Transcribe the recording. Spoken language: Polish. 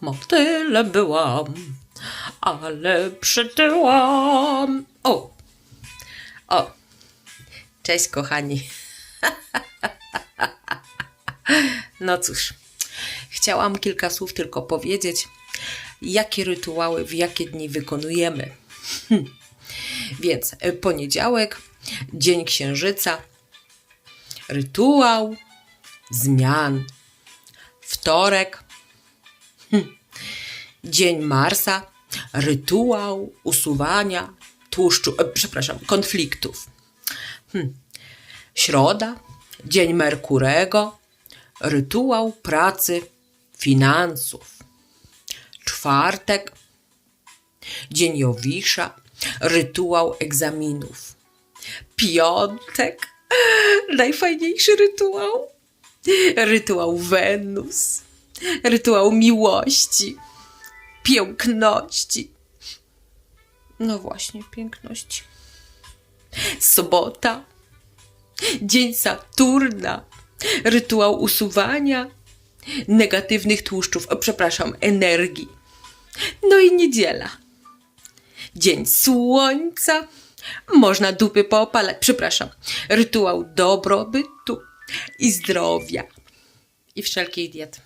motylem byłam, ale przytyłam. O, o, cześć kochani. No cóż, chciałam kilka słów tylko powiedzieć, jakie rytuały w jakie dni wykonujemy. Więc y, poniedziałek, dzień księżyca, rytuał zmian. Wtorek, hm, dzień Marsa, rytuał usuwania tłuszczu, e, przepraszam, konfliktów. Hm. Środa, dzień Merkurego, rytuał pracy finansów. Czwartek, dzień Jowisza, rytuał egzaminów. Piątek, najfajniejszy rytuał, rytuał Wenus, rytuał miłości, piękności. No właśnie, piękności. Sobota, dzień Saturna, rytuał usuwania negatywnych tłuszczów, o, przepraszam, energii. No i niedziela. Dzień słońca. Można dupy poopalać, przepraszam. Rytuał dobrobytu i zdrowia. I wszelkich diet.